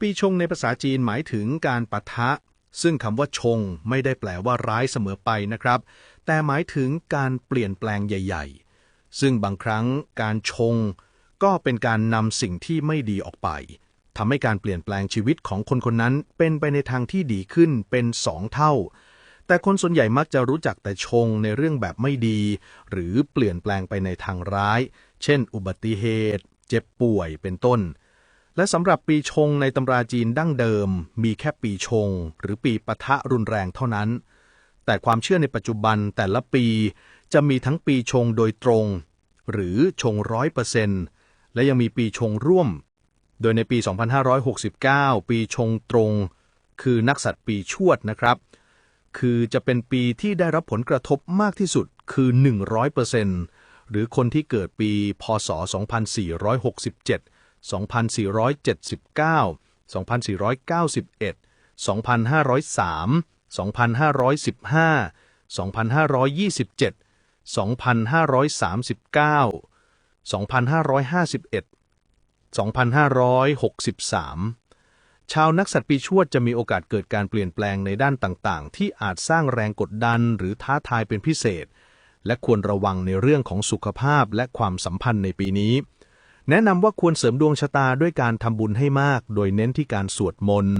ปีชงในภาษาจีนหมายถึงการปะทะ ซึ่งคำว่าชงไม่ได้แปลว่าร้ายเสมอไปนะครับ แต่หมายถึงการเปลี่ยนแปลงใหญ่ ๆ ซึ่งบางครั้งการชง ก็เป็นการนำสิ่งที่ไม่ดีออกไปทำให้การเปลี่ยนแปลงชีวิตของคนคนนั้นเป็นไปในทางที่ดีขึ้นเป็นสองเท่า แต่คนส่วนใหญ่มักจะรู้จักแต่ชงในเรื่องแบบไม่ดี หรือเปลี่ยนแปลงไปในทางร้าย เช่น อุบัติเหตุ เจ็บป่วยเป็นต้น และสำหรับปีชงในตำราจีนดั้งเดิม มีแค่ปีชง หรือปีปะทะรุนแรงเท่านั้น แต่ความเชื่อในปัจจุบันแต่ละปีจะมีทั้งปีชงโดยตรง หรือชงร้อยเปอร์เซนต์และยังมีปีชงร่วม โดยในปี 2569 ปีชงตรง คือนักสัตว์ปีชวดนะครับ คือจะเป็นปีที่ได้รับผลกระทบมากที่สุดคือ 100%หรือคนที่เกิดปี พศ 2467 2479 2491 2503 2515 2527 2539 2551 2563 ชาวนักสัตว์ปีชวดจะมีโอกาสเกิดการเปลี่ยนแปลงในด้านต่างๆ ที่อาจสร้างแรงกดดันหรือท้าทายเป็นพิเศษ และควรระวังในเรื่องของสุขภาพและความสัมพันธ์ในปีนี้ แนะนำว่าควรเสริมดวงชะตาด้วยการทำบุญให้มาก โดยเน้นที่การสวดมนต์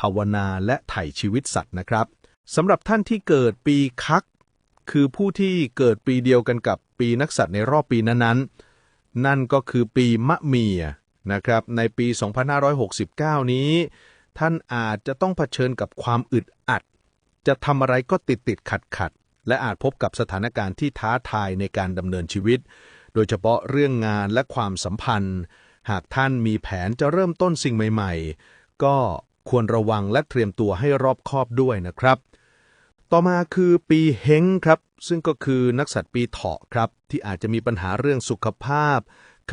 ภาวนาและไถ่ชีวิตสัตว์นะครับสำหรับท่านที่เกิดปีคัก คือผู้ที่เกิดปีเดียวกันกับปีนักสัตว์ในรอบปีนั้นๆ นั่นก็คือปีมะเมียนะครับในปี 2569 นี้ ท่านอาจจะต้องเผชิญกับความอึดอัด จะทำอะไรก็ติดติดขัดขัดและอาจพบกับสถานการณ์ที่ท้าทายในการดำเนินชีวิต โดยเฉพาะเรื่องงานและความสัมพันธ์ หากท่านมีแผนจะเริ่มต้นสิ่งใหม่ ๆ ก็ควรระวังและเตรียมตัวให้รอบคอบด้วยนะครับ ต่อมาคือปีเฮงครับ ซึ่งก็คือนักสัตว์ปีเถาะครับ ที่อาจจะมีปัญหาเรื่องสุขภาพ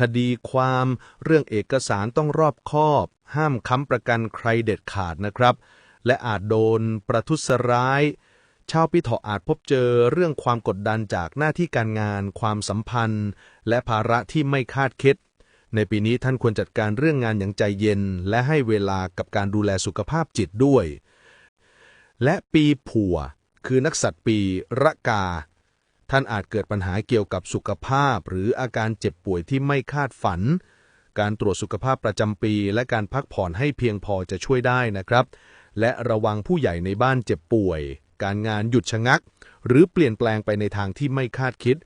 คดีความ เรื่องเอกสารต้องรอบคอบ ห้ามค้ำประกันใครเด็ดขาดนะครับ และอาจโดนประทุษร้าย ชาวปีเถาะอาจพบเจอเรื่องความกดดันจากหน้าที่การงาน ความสัมพันธ์ และภาระที่ไม่คาดคิด ในปีนี้ท่านควรจัดการเรื่องงานอย่างใจเย็น และให้เวลากับการดูแลสุขภาพจิตด้วย และปีผัว คือนักสัตว์ปีระกา ท่านอาจเกิดปัญหาเกี่ยวกับสุขภาพ หรืออาการเจ็บป่วยที่ไม่คาดฝัน การตรวจสุขภาพประจำปี และการพักผ่อนให้เพียงพอจะช่วยได้นะครับ และระวังผู้ใหญ่ในบ้านเจ็บป่วย การงานหยุดชะงัก หรือเปลี่ยนแปลงไปในทางที่ไม่คาดคิด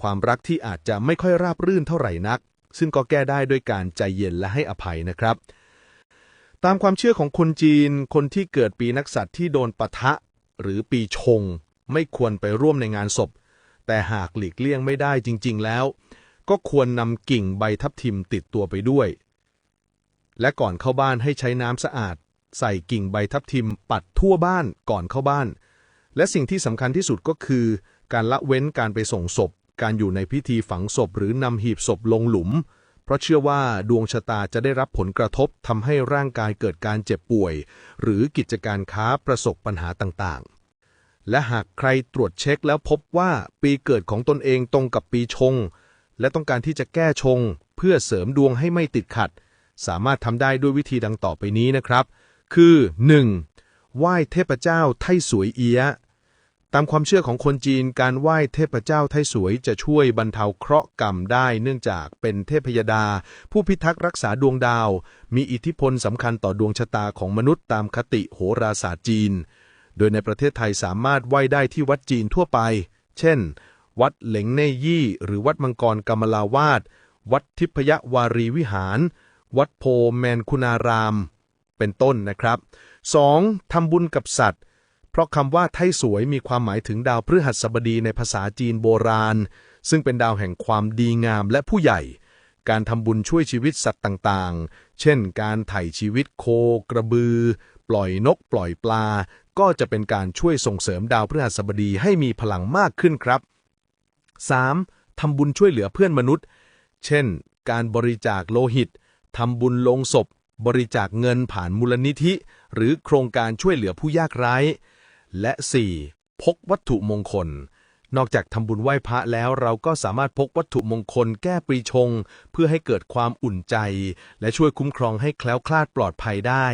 ความรักที่อาจจะไม่ค่อยราบรื่นเท่าไหร่นัก ซึ่งก็แก้ได้ด้วยการใจเย็นและให้อภัยนะครับ ตามความเชื่อของคนจีน คนที่เกิดปีนักสัตว์ที่โดนปะทะ หรือปีชง ไม่ควรไปร่วมในงานศพ แต่หากหลีกเลี่ยงไม่ได้จริง ๆ แล้ว ก็ควรนำกิ่งใบทับทิมติดตัวไปด้วย และก่อนเข้าบ้านให้ใช้น้ำสะอาด ใส่กิ่งใบทับทิม ปัดทั่วบ้านก่อนเข้าบ้าน และสิ่งที่สำคัญที่สุดก็คือ การละเว้นการไปส่งศพ การอยู่ในพิธีฝังศพ หรือนำหีบศพลงหลุม เพราะเชื่อว่าดวงชะตาจะได้รับผลกระทบทำให้ร่างกายเกิดการเจ็บป่วย หรือกิจการค้าประสบปัญหาต่างๆ และหากใครตรวจเช็คแล้วพบว่าปีเกิดของตนเองตรงกับปีชง และต้องการที่จะแก้ชง เพื่อเสริมดวงให้ไม่ติดขัดสามารถทำได้ด้วยวิธีดังต่อไปนี้นะครับ คือ 1. ไหว้เทพเจ้าไทสวยเอียะตามความเชื่อของคนจีนการไหว้เทพเจ้าไทสวยจะช่วยบรรเทาเคราะห์กรรมได้เนื่องจากเป็นเทพยดา ผู้พิทักษ์รักษาดวงดาว มีอิทธิพลสำคัญต่อดวงชะตาของมนุษย์ตามคติโหราศาสตร์จีน โดยในประเทศไทยสามารถไหว้ได้ที่วัดจีนทั่วไป เช่น วัดเหลงเน่ยี่ หรือวัดมังกรกำมลาวาด วัดทิพยวารีวิหาร วัดโพแมนคุณาราม เป็นต้นนะครับ 2. ทำบุญกับสัตว์ เพราะคำว่าไทสวยมีความหมายถึงดาวพฤหัสบดีในภาษาจีนโบราณ ซึ่งเป็นดาวแห่งความดีงามและผู้ใหญ่ การทำบุญช่วยชีวิตสัตว์ต่างๆ เช่น การไถ่ชีวิตโค กระบือ ปล่อยนกปล่อยปลา ก็จะเป็นการช่วยส่งเสริมดาวพฤหัสบดีให้มีพลังมากขึ้นครับ 3. ทำบุญช่วยเหลือเพื่อนมนุษย์ เช่น การบริจาคโลหิตทำบุญลงศพ บริจาคเงินผ่านมูลนิธิ หรือโครงการช่วยเหลือผู้ยากไร้ และ 4. พกวัตถุมงคล นอกจากทำบุญไหว้พระแล้วเราก็สามารถพกวัตถุมงคลแก้ปรีชง เพื่อให้เกิดความอุ่นใจ และช่วยคุ้มครองให้แคล้วคลาดปลอดภัยได้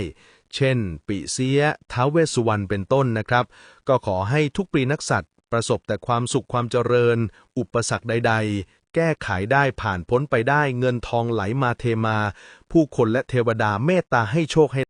เช่นปีเสียท้าวเวสสุวรรณเป็นต้นนะครับ ก็ขอให้ทุกปีนักสัตว์ประสบแต่ความสุขความเจริญ อุปสรรคใดๆ แก้ไขได้ผ่านพ้นไปได้เงินทองไหลมาเทมา ผู้คนและเทวดาเมตตาให้โชคให้